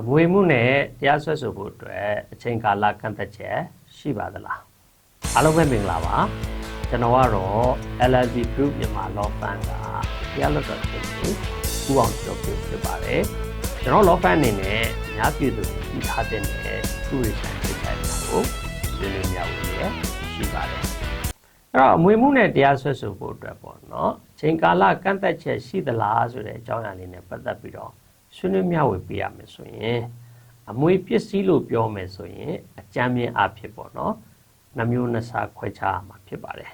အမွေမှုနဲ့တရားစွဲဆိုဖို့အတွက်အချိန်ကာလကန့်သက်ချက်ရှိပါသလားအားလုံးပဲမင်္ဂလာပါကျွန်တော်ကတော့ LLB Group မြန်မာ Law Firm ကတရားလွတ်တော်ရှင်ကြီးဦးအောင်ကျော်ပြဖြစ်ပါတယ်ကျွန်တော် Law Firm အနေနဲ့အများပြည်သူတွေပြီးထားတဲ့သူတွေဆိုင်ဖြစ်တဲ့ကိုဆွေးနွေးများဝင်ရရှိပါတယ်အဲ့တော့အမွေမှုနဲ့တရားစွဲဆိုဖို့အတွက်ပေါ့နော်အချိန်ကာလကန့်သက်ချက်ရှိသလားဆိုတဲ့အကြောင်းအရာလေးနဲ့ပတ်သက်ပြီးတော့ ဆွေးနွေးမျှဝေပေးရမယ်ဆိုရင်အမွေပစ္စည်းလို့ပြောမယ်ဆိုရင်အကြမ်းမြင်အဖြစ်ပေါ့နော်နှမျိုးနှစ်စားခွဲခြားရမှာဖြစ်ပါတယ်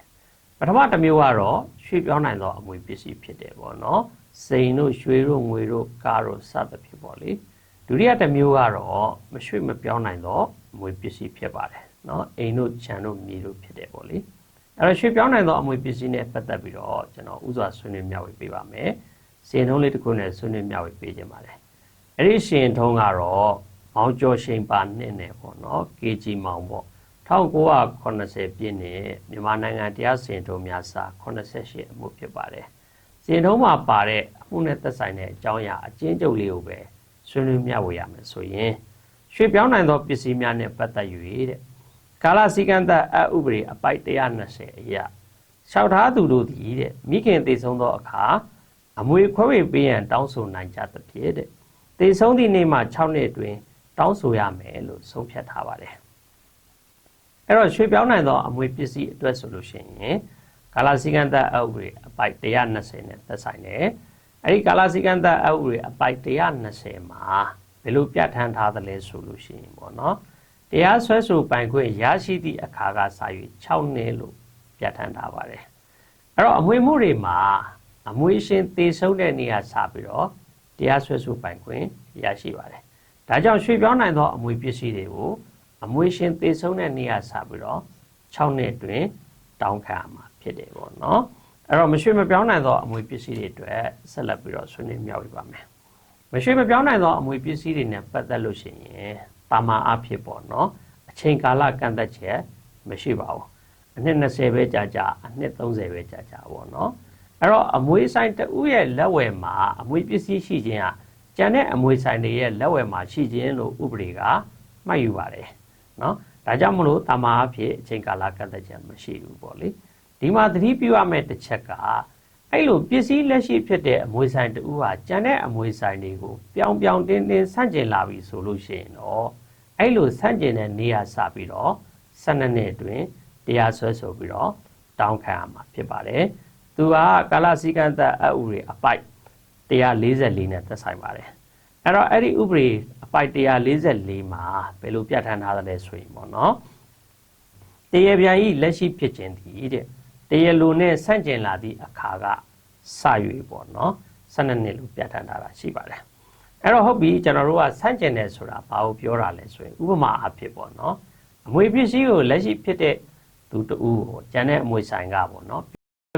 ပထမတစ်မျိုးကတော့ရွှေပြောင်းနိုင်သောအမွေပစ္စည်းဖြစ်တယ်ပေါ့နော်စိန်တို့ရွှေတို့ငွေတို့ကားတို့စသဖြင့်ပေါ့လေဒုတိယတစ်မျိုးကတော့မရွှေမပြောင်းနိုင်သောအမွေပစ္စည်းဖြစ်ပါတယ်နော်အိမ်တို့ခြံတို့မြေတို့ဖြစ်တယ်ပေါ့လေအဲ့တော့ရွှေပြောင်းနိုင်သောအမွေပစ္စည်းနဲ့ပတ်သက်ပြီးတော့ကျွန်တော်ဥစွာဆွေးနွေးမျှဝေပေးပါမယ်စီရင်ထုံးလေးတစ်ခုနဲ့ဆွေးနွေးမျှဝေပေးခြင်းပါတယ် အဲ့ဒီရှင်ထုံးကတော့မောင်ကျော်ရှိန်ပါနှစ်နဲ့ပေါ့နော် KG မောင်ပေါ့1980ပြည့်နှစ်မြန်မာနိုင်ငံတရားစီရင်ထုံးများစာ88အမှုဖြစ်ပါတယ်စီရင်ထုံးမှာပါတဲ့အမှုနဲ့သက်ဆိုင်တဲ့အကြောင်းအရာအကျဉ်းချုပ်လေးကိုပဲဆွေးနွေးမျှဝေရမယ်ဆိုရင်ရွှေပြောင်းနိုင်သောပစ္စည်းများနဲ့ပတ်သက်၍တဲ့ကာလစည်းကမ်းသက်အဥပဒေအပိုက်120အရာလျှောက်ထားသူတို့သည်တဲ့မိခင်တည်ဆုံးသောအခါအမွေခွဲဝေပေးရန်တောင်းဆိုနိုင်ကြသဖြင့်တဲ့ တည်ဆုံးသည့်နေ့မှ6နှစ်အတွင်းတောင်းဆိုရမယ်လို့ဆုံးဖြတ်ထားပါတယ်အဲ့တော့ရွှေပြောင်းနိုင်သောအမွေပစ္စည်းအတွက်ဆိုလို့ရှိရင်ကာလစည်းကမ်းသက်အဥပဒေအပိုက်120နဲ့သက်ဆိုင်တယ်အဲ့ဒီကာလစည်းကမ်းသက်အဥပဒေအပိုက်120မှာဘယ်လိုပြဋ္ဌာန်းထားသလဲဆိုလို့ရှိရင်ပေါ့နော်တရားစွဲဆိုပိုင်ခွင့်ရရှိသည့်အခါကစ၍6နှစ်လို့ပြဋ္ဌာန်းထားပါတယ်အဲ့တော့အမွေမှုတွေမှာအမွေရှင်တည်ဆုံးတဲ့နေရာစပြီးတော့ တရားစွဲဆိုပိုင်ခွင့်ရရှိပါတယ်ဒါကြောင့်ရွှေပြောင်းနိုင်သောအမွေပစ္စည်းတွေကိုအမွေရှင်တည်ဆုံးတဲ့နေရာစပြီးတော့6နှစ်အတွင်းတောင်းခံရမှာဖြစ်တယ်ပေါ့နော်အဲ့တော့မရွှေမပြောင်းနိုင်သောအမွေပစ္စည်းတွေအတွက်ဆက်လက်ပြီးတော့ဆွေးနွေးမြောက်ပြပါမယ်မရွှေမပြောင်းနိုင်သောအမွေပစ္စည်းတွေနဲ့ပတ်သက်လို့ရှိရင်တာမာအဖြစ်ပေါ့နော်အချိန်ကာလကန့်သက်ချက်မရှိပါဘူးအနှစ်20ပဲကြာကြာအနှစ်30ပဲကြာကြာပေါ့နော် အဲ့တော့အမွေဆိုင်တဦးရဲ့လက်ဝယ်မှာအမွေပစ္စည်းရှိခြင်းဟာကျန်တဲ့အမွေဆိုင်တွေရဲ့လက်ဝယ်မှာရှိခြင်းလို့ဥပဒေကမှတ်ယူပါတယ်နော်ဒါကြောင့်မလို့တာမာအဖြစ်အချိန်ကာလကန့်သက်ချက်မရှိဘူးပေါ့လေဒီမှာသတိပြုရမယ့်တစ်ချက်ကအဲ့လိုပစ္စည်းလက်ရှိဖြစ်တဲ့အမွေဆိုင်တူဟာကျန်တဲ့အမွေဆိုင်တွေကိုပြောင်ပြောင်တင်းတင်းဆန့်ကျင်လာပြီဆိုလို့ရှိရင်တော့အဲ့လိုဆန့်ကျင်တဲ့နေရာစပြီးတော့12နှစ်အတွင်းတရားစွဲဆိုပြီးတော့တောင်းခံရမှာဖြစ်ပါတယ်။ သူကကာလစည်းကမ်းသက်အဥပဒေအပိုက်144နဲ့သက်ဆိုင်ပါတယ်။အဲ့တော့အဲ့ဒီဥပဒေအပိုက်144မှာဘယ်လိုပြဋ္ဌာန်းထားသလဲဆိုရင်ပေါ့နော်။တရားပြန်ဤလက်ရှိဖြစ်ခြင်းဒီတဲ့တရားလိုနဲ့ဆန့်ကျင်လာသည့်အခါကစ၍ပေါ့နော်။12နှစ်လို့ပြဋ္ဌာန်းထားတာရှိပါတယ်။အဲ့တော့ဟုတ်ပြီကျွန်တော်တို့ကဆန့်ကျင်တယ်ဆိုတာဘာကိုပြောတာလဲဆိုရင်ဥပမာအဖြစ်ပေါ့နော်။အမွေပစ္စည်းကိုလက်ရှိဖြစ်တဲ့သူတူကိုကျန်တဲ့အမွေဆိုင်ကပေါ့နော်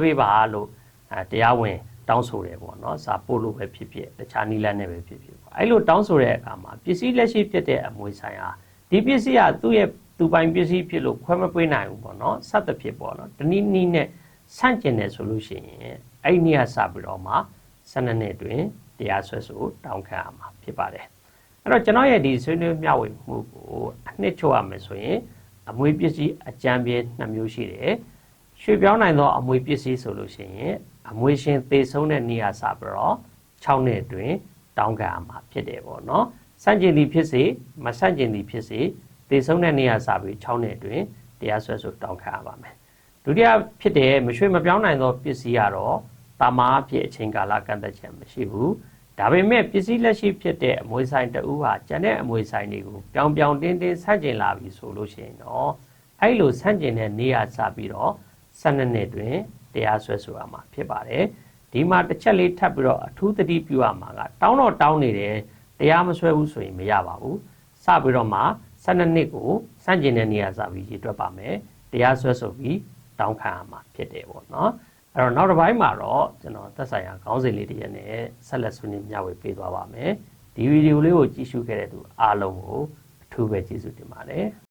ပေးပါလို့အဲတရားဝင်တောင်းဆိုတယ်ပေါ့နော်စာပို့လို့ပဲဖြစ်ဖြစ်တခြားနီလန်းနဲ့ပဲဖြစ်ဖြစ်ပေါ့အဲ့လိုတောင်းဆိုတဲ့အခါမှာပစ္စည်းလက်ရှိဖြစ်တဲ့အမွေဆိုင်ဟာဒီပစ္စည်းကသူ့ရဲ့သူပိုင်ပစ္စည်းဖြစ်လို့ခွဲမပေးနိုင်ဘူးပေါ့နော်စသဖြင့်ပေါ့နော်တနည်းနည်းနဲ့ဆန့်ကျင်တယ်ဆိုလို့ရှိရင်အဲ့ဒီနေရာစပြီးတော့မှ12နှစ်တွင်တရားစွဲဆိုတောင်းခံရမှာဖြစ်ပါတယ်အဲ့တော့ကျွန်တော်ရဲ့ဒီဆွေးနွေးမျှဝေမှုကိုအနှစ်ချုပ်ရမယ်ဆိုရင်အမွေပစ္စည်းအကြံပြင်းနှစ်မျိုးရှိတယ် ရွှေပြောင်းနိုင်သောအမွေပစ္စည်းဆိုလို့ရှိရင်အမွေရှင်သေဆုံးတဲ့နေရာစပြီးတော့6နှစ်အတွင်းတောင်းခံရမှာဖြစ်တယ်ပေါ့နော်စန့်ကျင်သည်ဖြစ်စေမစန့်ကျင်သည်ဖြစ်စေသေဆုံးတဲ့နေရာစပြီး6နှစ်အတွင်းတရားစွဲဆိုတောင်းခံရပါမယ်ဒုတိယဖြစ်တဲ့မရွှေမပြောင်းနိုင်သောပစ္စည်းကတော့တာမာအဖြစ်အချိန်ကာလကန့်သက်ချက်မရှိဘူးဒါပေမဲ့ပစ္စည်းလက်ရှိဖြစ်တဲ့အမွေဆိုင်တဦးဟာကျန်တဲ့အမွေဆိုင်တွေကိုပြောင်ပြောင်တင်းတင်းဆန့်ကျင်လာပြီဆိုလို့ရှိရင်တော့အဲ့လိုဆန့်ကျင်တဲ့နေရာစပြီးတော့ 12နှစ်တွင်တရားစွဲဆိုရမှာဖြစ်ပါတယ်ဒီမှာတစ်ချက်လေးထပ်ပြီးတော့အထူးသတိပြုရမှာကတောင်းတော့တောင်းနေတယ်တရားမစွဲဘူးဆိုရင်မရပါဘူးစပြီးတော့မှ12နှစ်ကိုစန့်ကျင်တဲ့နေရာစပြီးရေတွက်ပါမယ်တရားစွဲဆိုပြီးတောင်းခံရမှာဖြစ်တယ်ပေါ့နော်အဲ့တော့နောက်တစ်ပိုင်းမှာတော့ကျွန်တော်သက်ဆိုင်ရာခေါင်းစဉ်လေးတစ်ရက်နဲ့ဆက်လက်ဆွေးနွေးမျှဝေပေးသွားပါမယ်ဒီဗီဒီယိုလေးကိုကြည့်ရှုခဲ့တဲ့သူအားလုံးကိုအထူးပဲကျေးဇူးတင်ပါတယ်